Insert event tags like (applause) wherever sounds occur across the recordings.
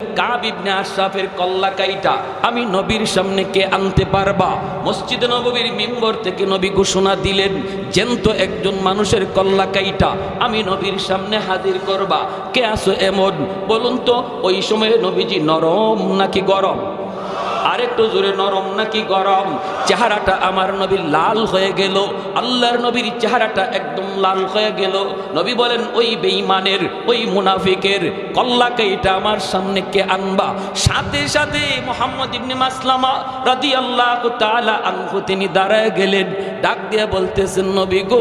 কাব ইবনে আশরাফের কল্লাকাইটা, আমি নবীর সামনে কে আনতে পারবা? মসজিদে নববীর মিম্বর থেকে নবী ঘোষণা দিলেন জেন্ত একজন মানুষের কল্লাকাইটা, আমি নবীর সামনে হাজির করবা। কে আসো এমন? বলুন তো, ওই সময়ে নবীজি নরম নাকি গরম? আরেকটু জোরে নরম নাকি গরম? চেহারাটা আমার নবীর লাল হয়ে গেল। আল্লাহর নবীর চেহারাটা একদম লাল হয়ে গেল। নবী বলেন, ওই বেঈমানের, ওই মুনাফিকের কল্লাকে এটা আমার সামনে কে আনবা? সাথে সাথে মোহাম্মদ ইবনে মাসলামা রাদিয়াল্লাহু তাআলা আনহু তিনি দাঁড়ায় গেলেন। ডাক দিয়ে বলতেছেন, নবী গো,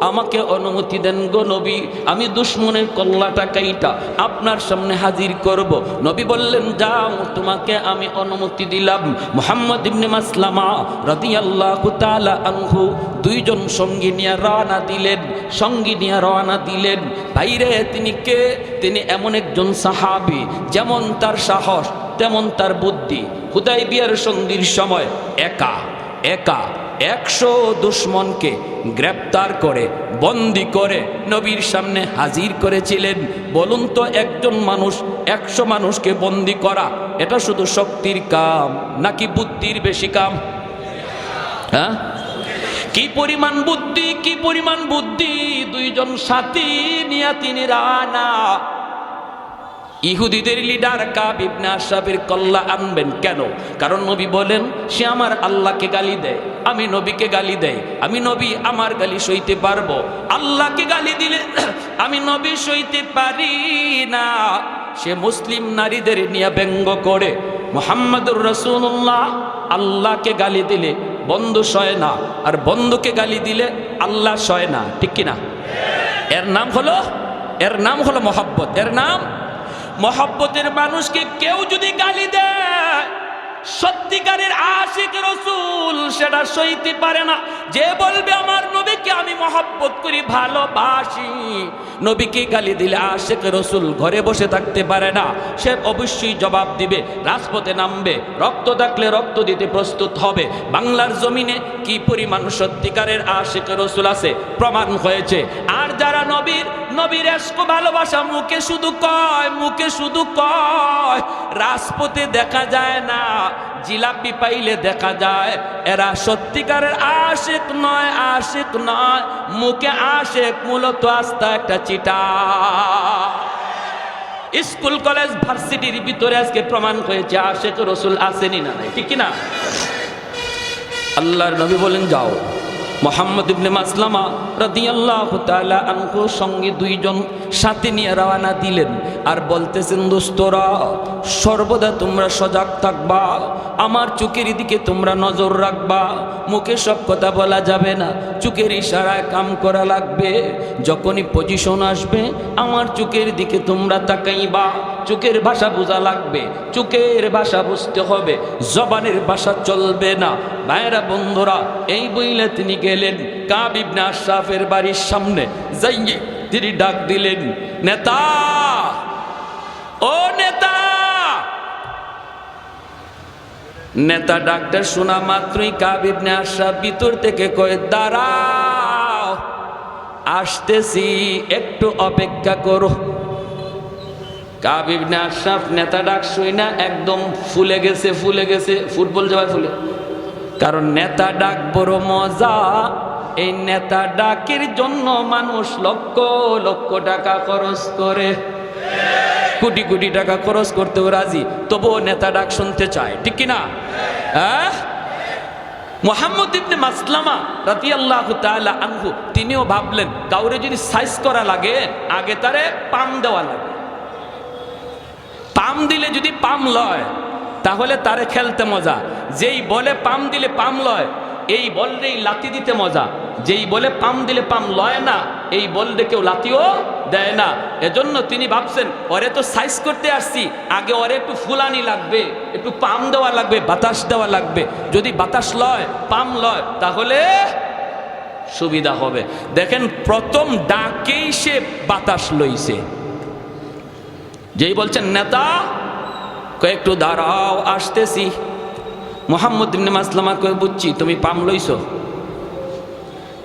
আমাকে অনুমতি দেন গো নবী, আমি দুশ্মনের কল্লাটা কাইটা আপনার সামনে হাজির করব। নবী বললেন, যাও, তোমাকে আমি অনুমতি দিলাম। মোহাম্মদ ইবনে মাসলামা রাদিয়াল্লাহু তাআলা আনহু দুইজন সঙ্গী নিয়ে রওনা দিলেন, সঙ্গী নিয়ে রওনা দিলেন। বাইরে তিনি কে? তিনি এমন একজন সাহাবী, যেমন তার সাহস, তেমন তার বুদ্ধি। হুদাই বিয়ার সন্ধির সময় একা একা। একশো দুশ্মনকে গ্রেপ্তার করে, বন্দি করে, নবীর সামনে হাজির করেছিলেন। বলুন তো একজন মানুষ, একশো মানুষকে বন্দি করা, এটা শুধু শক্তির কাম নাকি বুদ্ধির বেশি কাম? হ্যাঁ? কি পরিমাণ বুদ্ধি, কি পরিমাণ বুদ্ধি? দুইজন সাথী নিয়ে তিনি রানা। ইহুদিদের লিডার কাব ইবনে আশরাফের কল্লা আনবেন কেন? কারণ নবী বলেন, সে আমার আল্লাহকে গালি দেয়, আমি নবীকে গালি দেয়, আমি নবী আমার গালি সইতে পারব। আল্লাহকে গালি দিলে (clears throat) আমি নবী সইতে পারি না। সে মুসলিম নারীদের নিয়ে ব্যঙ্গ করে, মোহাম্মদুর রসুল্লাহ আল্লাহকে গালি দিলে বন্ধু সয় না, আর বন্ধুকে গালি দিলে আল্লাহ সয় না। ঠিক কিনা? এর নাম হলো, এর নাম হলো মোহাব্বত। এর নাম মহব্বতের মানুষকে কেউ যদি গালি দেয়, সত্যিকারের আশিক রসুল সেটা সইতে পারে না। যে বলবে, আমার নবীকে আমি মহব্বত করি, ভালোবাসি। নবীকে গালি দিলে আশেক রসুল ঘরে বসে থাকতে পারে না। সে অবশ্যই জবাব দিবে, রাজপথে নামবে, রক্ত থাকলে রক্ত দিতে প্রস্তুত হবে। বাংলার জমিনে কি পরিমাণ সত্যিকারের আশেক রসুল আছে, প্রমাণ হয়েছে। আর যারা নবীর নবীর এসকো ভালোবাসা মুখে শুধু কয়, মুখে শুধু কয়, রাজপথে দেখা যায় না, জিলাপি পাইলে দেখা যায়, এরা সত্যিকারের আশেক নয় আশেক নয়, মুখে আশেক মূলত আস্তা একটা চিটা স্কুল, কলেজ, ভার্সিটির ভিতরে আজকে প্রমাণ হয়েছে, আশেক রসুল আসেনি না ঠিক কিনা? আল্লাহর নবী বলেন, যাও। মোহাম্মদ ইবনে মাসলামা রাদিয়াল্লাহু তাআলা আনহু সঙ্গে দুইজন সাথে নিয়ে রওনা দিলেন আর বলতেছেন, দোস্তরা, সর্বদা তোমরা সজাগ থাকবা, আমার চোখের দিকে তোমরা নজর রাখবা, মুখে সব কথা বলা যাবে না, চোখের ইশারায় কাম করা লাগবে, যখনই পজিশন আসবে, আমার চোখের দিকে তোমরা তাকাইবা, চোখের ভাষা বোঝা লাগবে, চোখের ভাষা বুঝতে হবে, জবানের ভাষা চলবে না ভাইরা বন্ধুরা, এই বইলে তিনি গেলেন কাব ইবনে আশরাফের বাড়ির সামনে। যাইয়ে তিনি ডাক দিলেন, নেতা! ও নেতা! নেতা ডাক্তার শোনা মাত্রই কাব ইবনে আশরাফ ভিতর থেকে কয়ে, দাঁড়াও, আসতেছি, একটু অপেক্ষা করো। কাব ইবনে আশরাফ নেতা ডাক শুই না, একদম ফুলে গেছে ফুলে গেছে, ফুটবল যাওয়ায় ফুলে। কারণ নেতা ডাক বড় মজা। এই নেতা ডাকের জন্য মানুষ লক্ষ লক্ষ টাকা খরচ করে। কোটি কোটি টাকা খরচ করতেও রাজি, তবুও নেতা ডাক শুনতে চায়, ঠিক কিনা? হ্যাঁ? মোহাম্মদ ইবনে মাসলামা রাদিয়াল্লাহু তাআলা আনহু, তিনিও ভাবলেন, কাউরে যদি সাইজ করা লাগে, আগে তারে পাম দেওয়া লাগে। পাম দিলে যদি পাম লয়, তাহলে তারে খেলতে মজা। যেই বলে পাম দিলে পাম লয়, এই বললেই লাতি দিতে মজা। যেই বলে পাম দিলে পাম লয় না, এই বললে কেউ লাতিও দেয় না। এজন্য তিনি ভাবছেন, ওরে তো সাইজ করতে আসছি, আগে ওরে একটু ফুলানি লাগবে, একটু পাম দেওয়া লাগবে, বাতাস দেওয়া লাগবে। যদি বাতাস লয়, পাম লয়, তাহলে সুবিধা হবে। দেখেন, প্রথম ডাকেই সে বাতাস লইছে। যেই বলছেন, নেতা, কয়েকটু দাঁড়াও, আসতেছি। মোহাম্মদ ইবনে মাসলামা বুঝছি, তুমি পাম লইছো।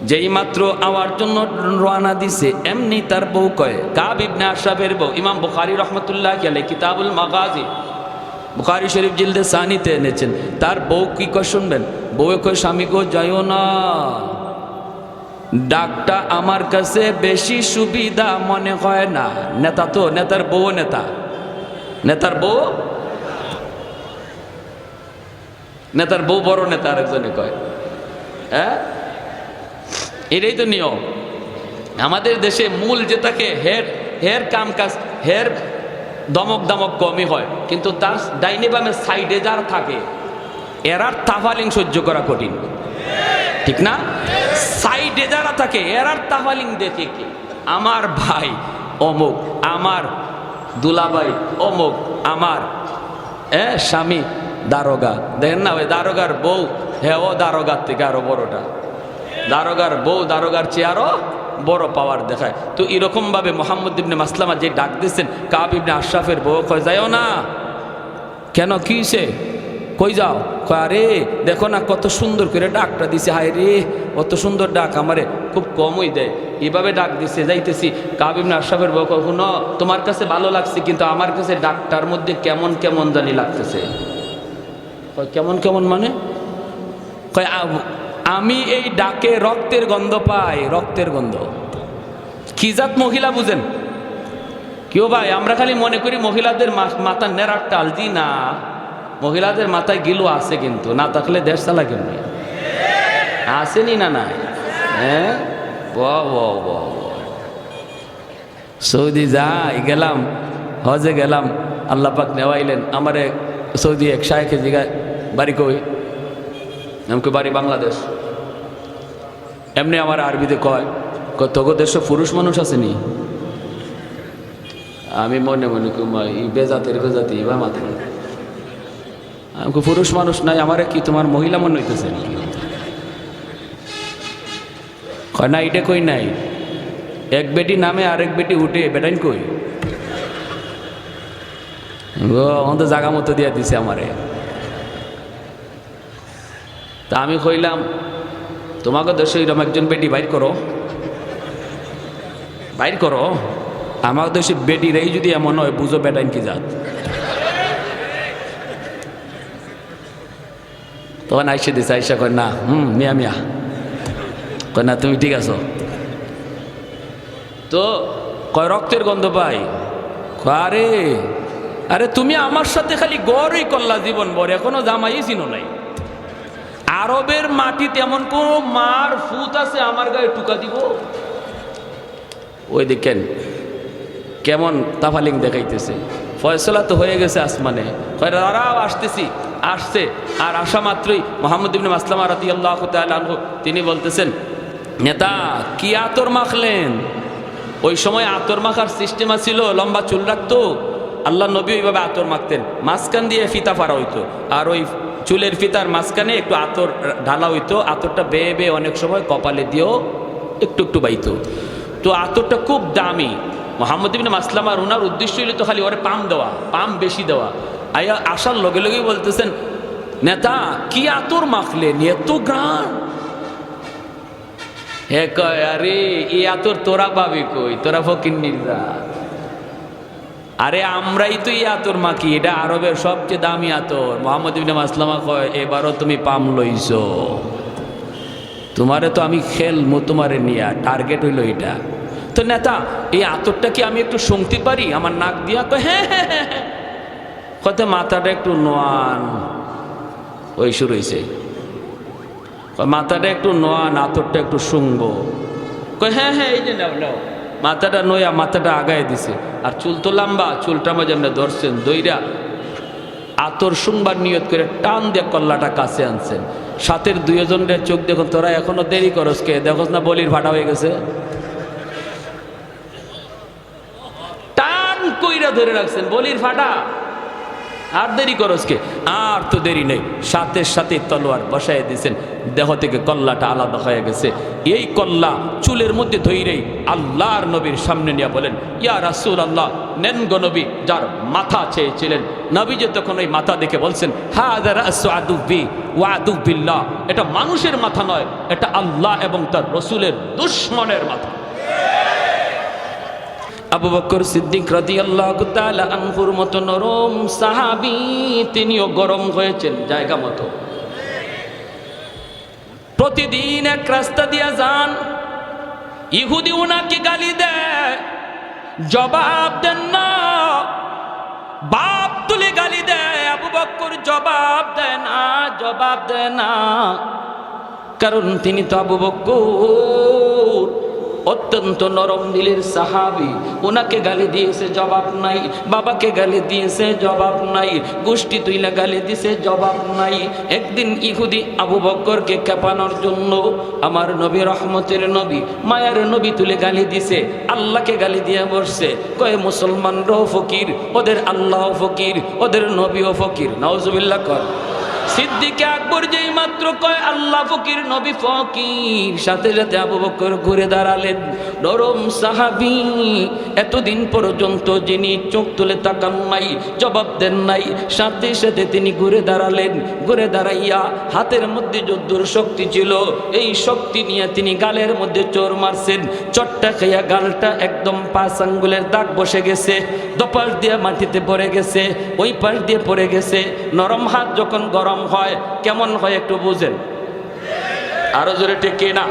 যেই মাত্র আওয়ার জন্য রওনা দিছে, এমনি তার বউ কয়, কাব ইবনে আশরাফের বউ, ইমাম বুখারী রহমতুল্লাহ আলে কিতাবুল মাগাজি বুখারী শরীফ জিলদে সানিতে এনেছেন। তার বউ কি কয় শুনবেন? বউ কয়, স্বামী গো, যাইও না। ডাকটা আমার কাছে বেশি সুবিধা মনে হয় না। নেতা তো, নেতার বউ নেতা। নেতার বউ? নেতার বউ বড় নেতা আরেকজনে কয়। হ্যাঁ? এটাই তো নিয়ম। আমাদের দেশে মূল যে যেটাকে হের হের কাম কাজ হের দমক দমক কমই হয়। কিন্তু তার ডাইনে বামে সাইডে যার থাকে এরার তাফালিং সহ্য করা কঠিন। ঠিক না? সাইডে যারা থাকে এরার তাফালিং দেখে কি? আমার ভাই অমুক, আমার দুলাভাই অমুক, আমার এ স্বামী দারোগা। দেখেন না ওই দারোগার বউ হ্যাঁ ও দারোগার থেকে আরও বড়টা। দারোগার বউ, দারোগার চেয়ে আরও বড় পাওয়ার দেখায়। তো এরকম ভাবে মোহাম্মদ ইবনে মাসলামা যে ডাক দিচ্ছেন কাব ইবনে আশরাফের বউ, কয়, যাইও না। কেন, কি সে কই যাও? কয়, আরে, দেখো না কত সুন্দর করে ডাকটা দিছে। হায় রে কত সুন্দর ডাক আমারে খুব কমই দেয়। এভাবে ডাক দিছে, যাইতেছি। কাবিম আশরাফের বউ কখনো তোমার কাছে ভালো লাগছে, কিন্তু আমার কাছে ডাকটার মধ্যে কেমন কেমন জানি লাগতেছে। কেমন কেমন মানে? কয় আমি এই ডাকে রক্তের গন্ধ পাই, রক্তের গন্ধ। কি জাত মহিলা বুঝেন? কেউ ভাই, আমরা খালি মনে করি মহিলাদের মাথা নেড়ার টাল দি না। মহিলাদের মাথায় গিলো আছে কিন্তু, না থাকলে দেশ চালা কেমনি? আসেনি না নাই? হ্যাঁ। সৌদি যাই, গেলাম, হজে গেলাম, আল্লাহ পাক নেওয়াইলেন। আমারে সৌদি এক শায়েখে জিগায় বাড়ি কই? আমাকে বাড়ি বাংলাদেশ। এমনি আমার আরবিতে কয় তোগো দেশে পুরুষ মানুষ আসেনি? আমি মনে মনে এই বেজাতের বেজাতি বা মাথা আমাকে পুরুষ মানুষ নাই, আমারে কি তোমার মহিলা মনে হইতেছে কয়, না এটা কই নাই। এক বেটি নামে আরেক বেটি উঠে, বেটাইন কই? আমাদের জাগা মতো দিয়া দিছে আমারে। তা আমি কইলাম, তোমাকে দেশে এরকম একজন বেটি বাইর করো। বাইর করো? আমার দেশে বেটিরাই যদি এমন হয়, বুঝো বেটাইন কি জাত। তখন আইসে দিছে, আইসা কয়, না, হুম, মিয়া মিয়া। কয়, না, তুমি ঠিক আছো। তো কয়, রক্তের গন্ধ পাই। আরে আরে তুমি আমার সাথে খালি গড়ই করলা জীবন ভর এখনও জামাই চিনো নাই। আরবের মাটি তেমন কোন মার ফুত আছে? আমার গায়ে টুকা দিব। ওই দেখেন, কেমন তাফালিং দেখাইতেছে। ফয়সলা তো হয়ে গেছে আসমানে। দাঁড়াও আসতেছি, আসছে। আর আসা মাত্রই মোহাম্মদ ইবনে মাসলামা রাতি আল্লাহ আনহু, তিনি বলতেছেন, নেতা, কি আতর মাখলেন? ওই সময় আতর মাখার সিস্টেম ছিল, লম্বা চুল রাখতো। আল্লাহ নবী ওইভাবে আতর মাখতেন। মাঝখান দিয়ে ফিতা ফাড়া হইতো। আর ওই চুলের ফিতার মাঝখানে একটু আতর ঢালা হইতো, আতরটা বেয়ে বেয়ে অনেক সময় কপালে দিয়েও একটু একটু বাইতো। তো আতরটা খুব দামি। মোহাম্মদ ইবিন মাসলাম আর ওনার উদ্দেশ্য হইল তো খালি ওরে পাম দেওয়া, পাম বেশি দেওয়া। আয়া আসার লগে লগেই বলতেছেন, নেতা, কি আতর মাখলেন এত গ্রান হে কয়, আরে, এ আতর তোরা পাবি কই? তোরা ফকির নির্জা আরে আমরাই তো এই আতর মাখি, এটা আরবের সবচেয়ে দামি আতর। মোহাম্মদ ইবিন মাসলামা কয়, এবারও তুমি পাম লইছো। তোমারে তো আমি খেলমো তোমারে নিয়া, টার্গেট হইল এটা। তো নেতা, এই আতরটা কি আমি একটু শুনতে পারি? আমার নাক দিয়া কয় হ্যাঁ হ্যাঁ হ্যাঁ হ্যাঁ। কত মাথাটা একটু নোয়ান, ওই শুরু হয়েছে মাথাটা একটু নোয়ান, আতরটা একটু শুনব। কয় হ্যাঁ হ্যাঁ এই যে নাও নাও। মাথাটা নয়া, মাথাটা আগায় দিছে। আর চুল তো লম্বা, চুলটা মাঝে আপনি ধরছেন, দইরা। আতর শুনবার নিয়ত করে টান দিয়ে কল্লাটা কাছে আনছেন। সাথের দুইজনের চোখ দেখুন, তোরা এখনও দেরি করস কে? দেখোস না বলির ফাটা হয়ে গেছে? টান কইরা ধরে রাখছেন, বলির ফাটা আর দেরি করসকে আর তো দেরি নেই। সাথে সাথে তলোয়ার বসাই দিয়েছেন। দেহ থেকে কল্লাটা আলাদা হয়ে গেছে। এই কল্লা চুলের মধ্যে ধৈরেই আল্লাহর নবীর সামনে নিয়ে বলেন, ইয়া রাসূল আল্লাহ নেন নবী, যার মাথা চেয়েছিলেন। নবী যে তখন ওই মাথা দেখে বলছেন আদুব্বিল্লাহ এটা মানুষের মাথা নয়, এটা আল্লাহ এবং তার রসুলের দুশ্মনের মাথা। আবু বকর সিদ্দিক তাআলা আনহুর মতো নরম সাহাবী, তিনিও গরম হয়েছেন জায়গা মতো। প্রতিদিন এক রাস্তা দিয়া যান, ইহুদি উনাকে গালি দেয়, জবাব দেন না। বাপ তুলে গালি দেয়, আবু বক্কর জবাব দেয় না, জবাব দেয় না। কারণ তিনি তো আবু বক্কর অত্যন্ত নরম দিলের সাহাবি ওনাকে গালি দিয়েছে, জবাব নাই। বাবাকে গালি দিয়েছে, জবাব নাই। গোষ্ঠী তুইলা গালি দিয়েছে জবাব নাই। একদিন ইহুদি আবু বক্করকে খেপানোর জন্য আমার নবী রহমতের নবী, মায়ার নবী তুলে গালি দিছে, আল্লাহকে গালি দিয়ে বসছে। কয়ে, মুসলমানরাও ফকির, ওদের আল্লাহ ফকির, ওদের নবীও ফকির। নওজুবিল্লাহ কর। সিদ্দিকে আকবর যেই মাত্র কয়, আল্লাহ ফকির নবী ফকির। সাথে সাথে আবু বকর ঘুরে দাঁড়ালেন। নরম সাহাবি, এতদিন পর্যন্ত যিনি চোখ তুলে তাকান নাই, জবাব দেন নাই, সাথে সাথে তিনি ঘুরে দাঁড়ালেন। ঘুরে দাঁড়াইয়া হাতের মধ্যে যদ্দুর শক্তি ছিল, এই শক্তি নিয়ে তিনি গালের মধ্যে চোর মারছেন। চট্টা খাইয়া গালটা একদম পাঁচ আঙ্গুলের দাগ বসে গেছে দপাস দিয়ে মাটিতে পড়ে গেছে, ওই পাশ দিয়ে পড়ে গেছে। নরম হাত যখন গরম হয় কেমন হয় একটু বুঝেন। আরও জোরে টেকে না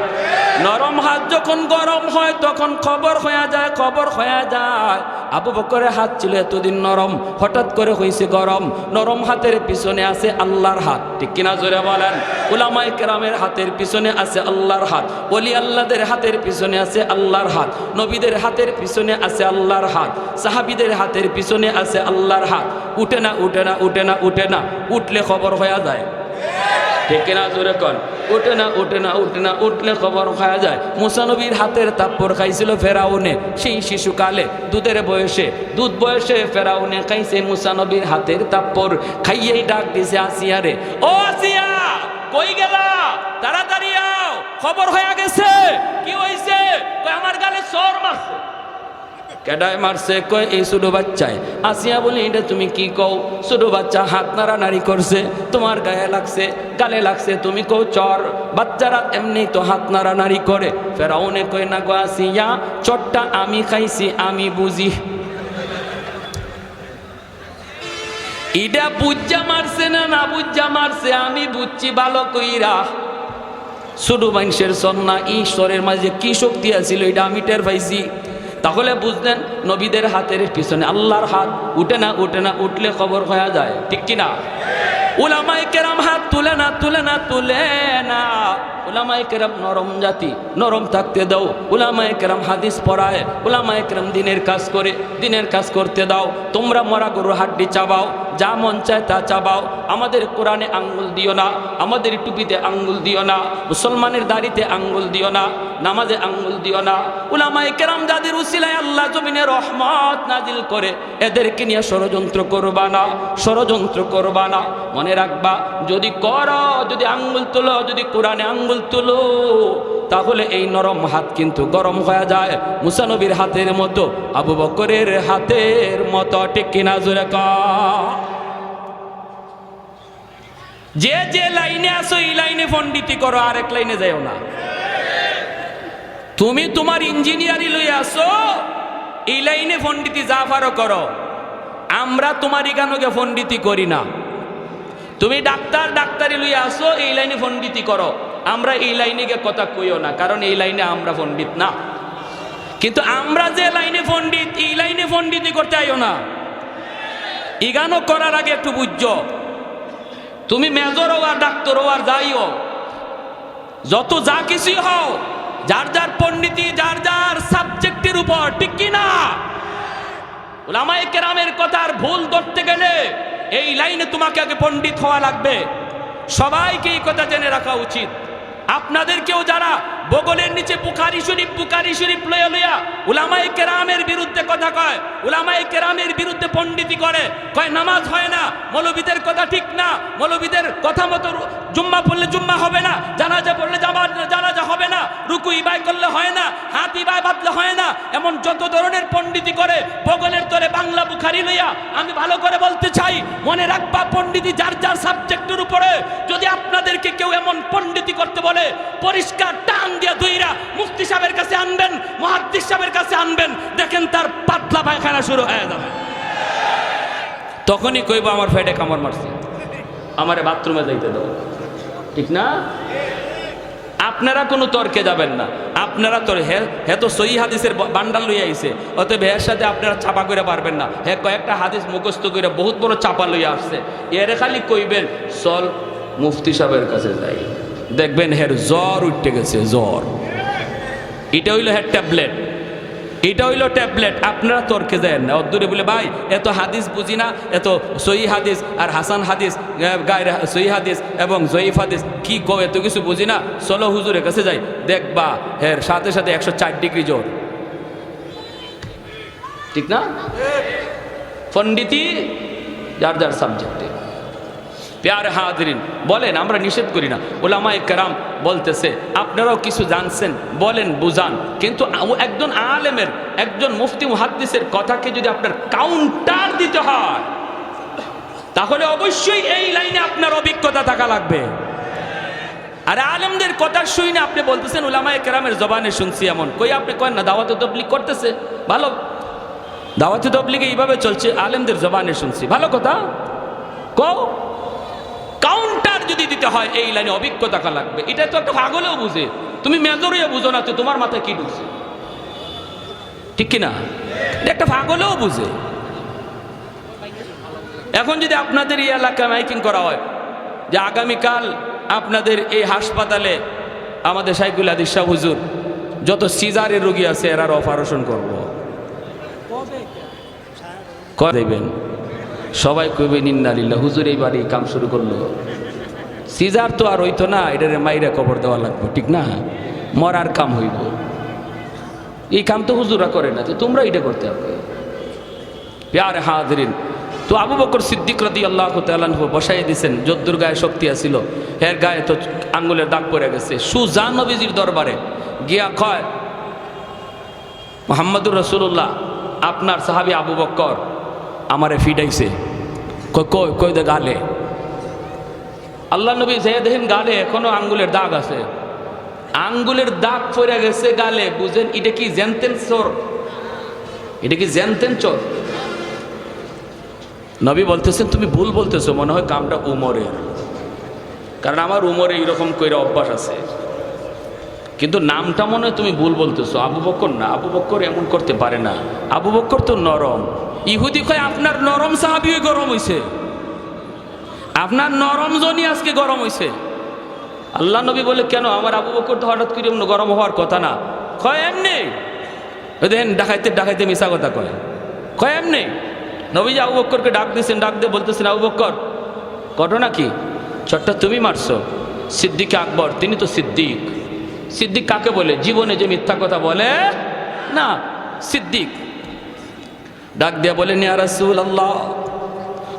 নরম হাত যখন গরম হয়, তখন খবর হয়ে যায়, খবর হয়ে যায়। আবু বকরের হাত ছিল এতদিন নরম, হঠাৎ করে হয়েছে গরম। নরম হাতের পিছনে আছে আল্লাহর হাত। ঠিক কিনা জোরে বলেন? উলামাই কেরামের হাতের পিছনে আছে আল্লাহর হাত। অলি আল্লাহদের হাতের পিছনে আছে আল্লাহর হাত। নবীদের হাতের পিছনে আছে আল্লাহর হাত। সাহাবিদের হাতের পিছনে আছে আল্লাহর হাত। উঠে না উঠে না উঠে না উঠে না। উঠলে খবর হয়ে যায়। ঠিক না জোরে কন? উঠে না উঠে না উঠে না, উঠলে খবর খাওয়া যায়। মুসানবীর হাতের তাপ্পর খাইছিল ফেরাউনে, সেই শিশুকালে। দুধের বয়সে, দুধ বয়সে ফেরাউনে খাইছে মুসানবীর হাতের তাপ্পর খাইয়েই ডাক দিছে আসিয়ারে, ও আসিয়া, কই গেলা? তাড়াতাড়ি আও, খবর হয়ে গেছে। কি হইছে? আমার গালে সর মারছে। কেডায় মারছে, কয়, এই ছোট বাচ্চায়। আসিয়া বলি, এটা তুমি কি কও? ছোট বাচ্চা হাত নাড়ানাড়ি করছে, তোমার গায়ে লাগছে, গালে লাগছে, তুমি কও চর। বাচ্চারা এমনি তো হাত নাড়ানাড়ি করে। ফেরাউনে কয়, না গো আসিয়া, চটটা আমি খাইছি, আমি বুঝি। ইটা বুজ্জা মারছে না না বুজ্জা মারছে, আমি বুঝছি ভালো কইরা। ছোট মানুষের সন্না, ঈশ্বরের মাঝে কি শক্তি আছিল, এটা আমি টের পাইছি। তাহলে বুঝলেন নবীদের হাতের পিছনে আল্লাহর হাত উঠে না উঠে না উঠলে খবর হয়ে যায়, ঠিক কিনা? উলামাই কেরাম হাত তুলে না তুলে না তুলে না। উলামাই কেরাম নরম জাতি, নরম থাকতে দাও। উলামাই কেরাম হাদিস পড়ায় উলামাই কেরাম দিনের কাজ করে, দিনের কাজ করতে দাও। তোমরা মরা গরুর হাড্ডি চাবাও, যা মন চায় তা চাবাও। আমাদের কোরআনে আঙ্গুল দিও না, আমাদের টুপিতে আঙ্গুল দিও না, মুসলমানের দাড়িতে আঙ্গুল দিও না, নামাজে আঙ্গুল দিও না। উলামাই কেরাম যাদের উসিলায় আল্লাহ জমিনে রহমত নাজিল করে, এদেরকে নিয়ে ষড়যন্ত্র করবা না, ষড়যন্ত্র করবা না। মনে রাখবা, যদি করো, যদি আঙ্গুল তোলো, যদি কোরআনে আঙ্গুল তুলো। তাহলে এই নরম হাত কিন্তু গরম হয়ে যায়। মুসানবীর হাতের মতো, আবু বকরের হাতের মতো, ঠিক কিনা জোরে যে যে লাইনে আসো এই লাইনে পণ্ডিতি করো, আরেক লাইনে যাও না। তুমি তোমার ইঞ্জিনিয়ারি লই আসো এই লাইনে পণ্ডিতি যা পারো করো। আমরা তোমার ইগানোকে পণ্ডিতি করি না। তুমি ডাক্তার, ডাক্তারি লই আসো এই লাইনে পণ্ডিতি করো। আমরা এই লাইনে গিয়ে কথা কইও না, কারণ এই লাইনে আমরা পণ্ডিত না। কিন্তু আমরা যে লাইনে পণ্ডিত, এই লাইনে পণ্ডিতি করতে আইও না। ইগানো করার আগে একটু বুঝছ, তুমি মেজর হও আর ডাক্তার হও আর যাইও যত যা কিছুই হও, যার যার পণ্ডিতি, যার যার সাবজেক্টের উপর, ঠিক কি না? ওলামায়ে কেরামের কথার ভুল ধরতে গেলে এই লাইনে তোমাকে আগে পণ্ডিত হওয়া লাগবে। সবাইকে এই কথা জেনে রাখা উচিত। আপনাদেরকেও যারা বগলের নিচে বুখারি শরীফ বুখারি শরীফ লইয়া লইয়া উলামায়ে কেরামের বিরুদ্ধে কথা কয়। উলামায়ে কেরামের বিরুদ্ধে পণ্ডিতি করে। কয়, নামাজ হয় না, মৌলবীদের কথা ঠিক না, মৌলবীদের কথা মতো জুম্মা পড়লে জুম্মা হবে না, জানাজা পড়লে জানাজা হবে না রুকু ইবাই করলে হয় না, হাত ইবাই বাঁধলে হয় না, এমন যত ধরনের পণ্ডিতি করে বগলের তরে বাংলা বুখারি লইয়া আমি ভালো করে বলতে চাই, মনে রাখবা পণ্ডিতি যার যার সাবজেক্টের উপরে, যদি আপনাদেরকে কেউ এমন পণ্ডিতি করতে বলে, পরিষ্কার টান দিয়ে দুইরা মুফতি সাহেবের কাছে আনবেন মহাদ্দিস সাহেবের কাছে আনবেন, দেখেন তার পাতলা পায়খানা শুরু হয়ে যাবে। তখনই কইব, আমার ফেটে কামড় মারছে। আমারে বাথরুমে যাইতে দাও। ঠিক না? আপনারা কোনো তর্কে যাবেন না। আপনারা তো হে হে তো সই হাদিসের বান্ডাল লইয়া আইছে। অতএব এর সাথে আপনারা চাপা করে পারবেন না। হে কয়েকটা হাদিস মুখস্থ করে বহুত বড় চাপা লইয়া আসছে। এরে খালি কইবেন, চল মুফতি সাহেবের কাছে যাই। দেখবেন হের জ্বর উঠতে গেছে, জ্বর। এটা হইল হের ট্যাবলেট। এটা হইল ট্যাবলেট। আপনারা তর্কে দেন অদ্দূরে বলে, ভাই, এত হাদিস বুঝি না। এত সই হাদিস আর হাসান হাদিস গায়ের সই হাদিস এবং জয়ীফ হাদিস, কি কো এত কিছু বুঝি না? চলো হুজুরের কাছে যাই। দেখবা হের সাথে সাথে একশো চার ডিগ্রি জোর ঠিক না? পণ্ডিতি যার যার সাবজেক্টে প্যার হাজরিন, বলেন, আমরা নিষেধ করি না। ওলামায় কেরাম বলতেছে, আপনারাও কিছু জানছেন, বলেন, বুঝান। কিন্তু একজন আলেমের, একজন মুফতি মুহাদ্দিসের কথাকে যদি আপনার কাউন্টার দিতে হয়, তাহলে অবশ্যই এই লাইনে আপনার অভিজ্ঞতা থাকা লাগবে। আর আলেমদের কথা শুনে আপনি বলতেছেন ওলামায় কেরামের জবানে শুনছি এমন। কই আপনি কয়েন না, দাওয়াতে তবলিক করতেছে? ভালো। দাওয়াতে তবলিগে এইভাবে চলছে, আলেমদের জবানে শুনছি। ভালো কথা? কও। কাউন্টার যদি দিতে হয়, এই লাইনে অভিজ্ঞতা লাগবে। এটা তো একটা ভাগলেও বুঝে। তুমি মেজরিয়া বুঝো না তো তোমার মাথায় কি ঢুকছে? ঠিক কি না এটা একটা ভাগলেও বুঝে। এখন যদি আপনাদের এই এলাকায় মাইকিং করা হয়, যে আগামীকাল আপনাদের এই হাসপাতালে আমাদের সাইকুল আদিস শাহ হুজুর, যত সিজারের রোগী আছে, এরার অপারেশন করব। করে দেবেন? সবাই কইবে নিন্নালিল্লা হুজুর এইবার এই কাম শুরু করল। সিজার তো আর হইতো না, এটারে মাইরে কবর দেওয়া লাগবে, ঠিক না? মরার কাম হইব। এই কাম তো হুজুরা করে না, তো তোমরা এটা করতে হবে। প্যার হাজরিন, তো আবু বকর সিদ্দিক রদি আল্লাহ তালানহু বসাই দিছেন, যদ্দুর গায়ে শক্তি আছিল, হের গায়ে তো আঙ্গুলের দাগ পড়ে গেছে। সুজান নবীজির দরবারে গিয়া কয়, মোহাম্মদুর রসুল্লাহ আপনার সাহাবি আবু বক্কর আমারে ফিডাইছে। কই কই কই দে গালে। আল্লাহ নবী যে দেখেন গালে এখনও আঙ্গুলের দাগ আছে। আঙ্গুলের দাগ পড়ে গেছে গালে, বুঝেন, এটা কি জেনতেন চোর? এটা কি জেনতেন চোর? নবী বলতেছেন, তুমি ভুল বলতেছো, মনে হয় কামটা উমরের। কারণ আমার উমরে এইরকম কইরা অভ্যাস আছে। কিন্তু নামটা মনে হয় তুমি ভুল বলতেছো। আবু বক্কর না, আবু বক্কর এমন করতে পারে না। আবু বক্কর তো নরম। ইহুদি কয়, আপনার নরম সাহাবিও গরম হয়েছে আপনার নরম জনই আজকে গরম হয়েছে আল্লাহ নবী বলে, কেন? আমার আবু বক্কর তো হঠাৎ করে এমন গরম হওয়ার কথা না। কয়, এমনি? দেখেন, ডাকাইতে ডাকাইতে মিশা কথা কয়। কয়, এমনি? নবী আবু বক্করকে ডাক দিয়েছেন, ডাক দিয়ে বলতেছেন, আবু বক্কর, ঘটনা কি? ছোট্টা তুমি মারছো? সিদ্দিক আকবর, তিনি তো সিদ্দিক। সিদ্দিক কাকে বলে? জীবনে যে মিথ্যা কথা বলে, না, সিদ্দিক। ডাক দিয়া বলে নিয়া রাসূল আল্লাহ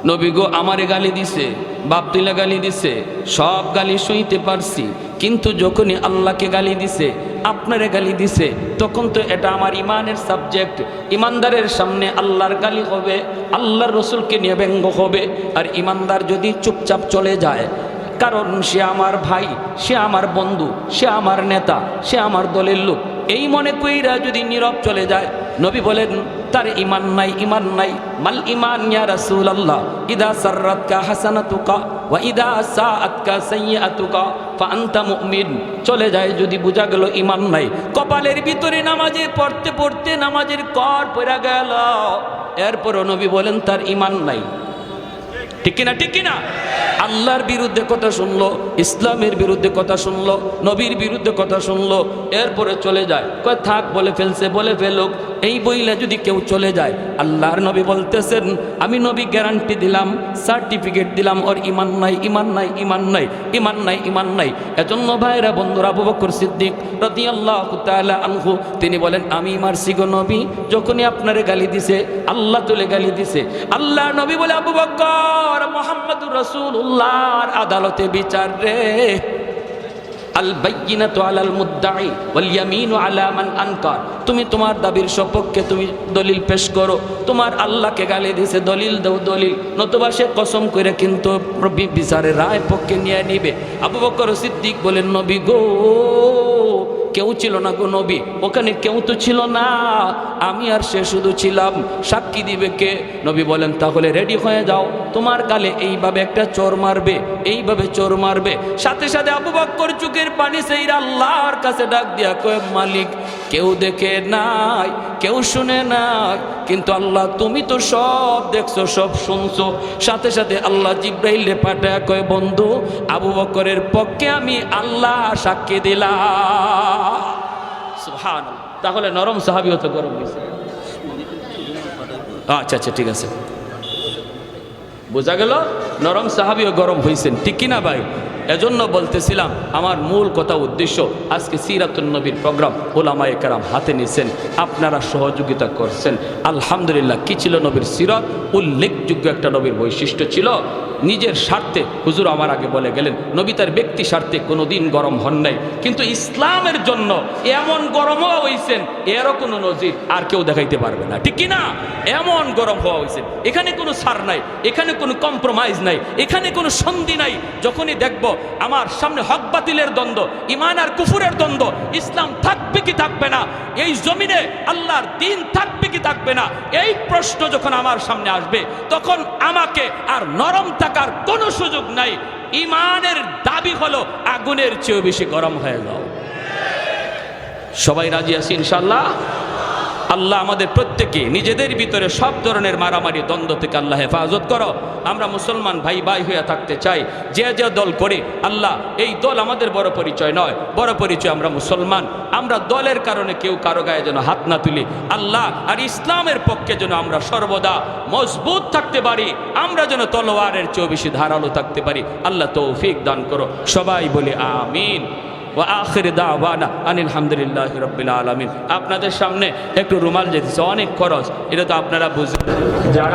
নবী গো, আমারে গালি দিছে বাপ তুলে গালি দিছে, সব গালি শুইতে পারছি। কিন্তু যখনই আল্লাহকে গালি দিছে, আপনারে গালি দিছে, তখন তো এটা আমার ইমানের সাবজেক্ট ইমানদারের সামনে আল্লাহর গালি হবে, আল্লাহর রসুলকে নিয়ে ব্যঙ্গ হবে। আর ইমানদার যদি চুপচাপ চলে যায় কারণ সে আমার ভাই, সে আমার বন্ধু, সে আমার নেতা, সে আমার দলের লোক। এই মনে কইরা যদি নীরব চলে যায়, নবী বলেন, তার ইমান নাই ইমান নাই। মাল ইমান ইয়া রাসূলুল্লাহ। ইদা সাররাতকা হাসানাতুকা ওয়া ইদা সাআতকা ফা আনতা মুমিন। চলে যায় যদি বোঝা গেল ইমান নাই। কপালের ভিতরে নামাজে পড়তে পড়তে নামাজের কর পড়া গেল। এরপর নবী বলেন, তার ইমান নাই। ঠিক কিনা ঠিক কিনা আল্লাহর বিরুদ্ধে কথা শুনলো, ইসলামের বিরুদ্ধে কথা শুনলো, নবীর বিরুদ্ধে কথা শুনলো, এরপরে চলে যায়। কয়, থাক, বলে ফেলছে, বলে ফেলুক। এই বইলে যদি কেউ চলে যায়, আল্লাহর নবী বলতেছেন, আমি নবী গ্যারান্টি দিলাম সার্টিফিকেট দিলাম, ওর ইমান নাই ইমান নাই ইমান নাই ইমান নাই ইমান নাই। এজন্য ভাইরা, বন্ধুরা, আবু বকর সিদ্দিক রতি আল্লাহ আনহু, তিনি বলেন, আমি মারছি গো নবী, যখনই আপনারে গালি দিছে, আল্লাহ তুলে গালি দিছে। আল্লাহ নবী বলে, আবু বকর মোহাম্মদুর রসুল্লাহর আদালতে বিচার রে। তুমি তোমার দাবির সপক্ষে তুমি দলিল পেশ করো। তোমার আল্লাহকে গালি দিছে, দলিল দাও দলিল। নতুবা সে কসম করে কিন্তু রবি বিচারের রায় পক্ষে নিয়ে নিবে। আবু বকর সিদ্দিক বলেন, নবী গো কেউ ছিল না গো নবী, ওখানে কেউ তো ছিল না। আমি আর সে শুধু ছিলাম। সাক্ষী দিবে কে? নবী বলেন, তাহলে রেডি হয়ে যাও। তোমার গালে এইভাবে একটা চোর মারবে, এইভাবে চোর মারবে। সাথে সাথে আবু বাক্কর চুকের পানি সেই আল্লাহর কাছে ডাক দিয়া কয়েক মালিক কেউ দেখে নাই, কেউ শুনে নাই, কিন্তু আল্লাহ তুমি তো সব দেখছ, সব শুনছো। সাথে সাথে আল্লাহ জিব্রাইলে পাঠায় কয়, বন্ধু, আবু বকরের পক্ষে আমি আল্লাহ সাক্ষী দিলাম। তাহলে নরম সাহাবিও তো গরম হয়েছে আচ্ছা আচ্ছা ঠিক আছে। বোঝা গেল? নরম সাহাবিও গরম হয়েছেন ঠিক কিনা ভাই? এজন্য বলতেছিলাম, আমার মূল কথা উদ্দেশ্য আজকে সিরাতুল নবীর প্রোগ্রাম ওলামা একরাম হাতে নিছেন, আপনারা সহযোগিতা করছেন। আলহামদুলিল্লাহ, কী ছিল নবীর সিরত? উল্লেখযোগ্য একটা নবীর বৈশিষ্ট্য ছিল নিজের স্বার্থে হুজুর আমার আগে বলে গেলেন, নবী তার ব্যক্তি স্বার্থে কোনো দিন গরম হন নাই। কিন্তু ইসলামের জন্য এমন গরমও হয়েছেন এরও কোনো নজির আর কেউ দেখাইতে পারবে না। ঠিক কি না এমন গরম হওয়া হয়েছে এখানে কোনো সার নাই, এখানে কোনো কম্প্রোমাইজ নাই, এখানে কোনো সন্ধি নাই। যখনই দেখব আমার সামনে হক বাতিলের দ্বন্দ্ব ইমান আর কুফুরের দ্বন্দ্ব, ইসলাম থাকবে কি থাকবে না, এই জমিনে আল্লাহর দিন থাকবে কি থাকবে না? এই প্রশ্ন যখন আমার সামনে আসবে, তখন আমাকে আর নরম থাকার কোনো সুযোগ নাই। ইমানের দাবি হলো আগুনের চেয়েও বেশি গরম হয়ে যাও। সবাই রাজি আছি ইনশাল্লাহ আল্লাহ আমাদের প্রত্যেকে নিজেদের ভিতরে সব ধরনের মারামারি, দ্বন্দ্ব থেকে আল্লাহ হেফাজত করো। আমরা মুসলমান ভাই ভাই হয়ে থাকতে চাই, যে যে দল করে আল্লাহ এই দল আমাদের বড় পরিচয় নয়, বড় পরিচয় আমরা মুসলমান। আমরা দলের কারণে কেউ কারও গায়ে যেন হাত না তুলি। আল্লাহ আর ইসলামের পক্ষে যেন আমরা সর্বদা মজবুত থাকতে পারি, আমরা যেন তলোয়ারের চেয়েও বেশি ধারালো থাকতে পারি। আল্লাহ তৌফিক দান করো। সবাই বলি আমিন। ও আখির দাওয়ানা আনিল হামদুলিল্লাহ রব্বিল আলমিন। আপনাদের সামনে একটু রুমাল যেতেছে, অনেক খরচ। এটা তো আপনারা বুঝবেন। যারা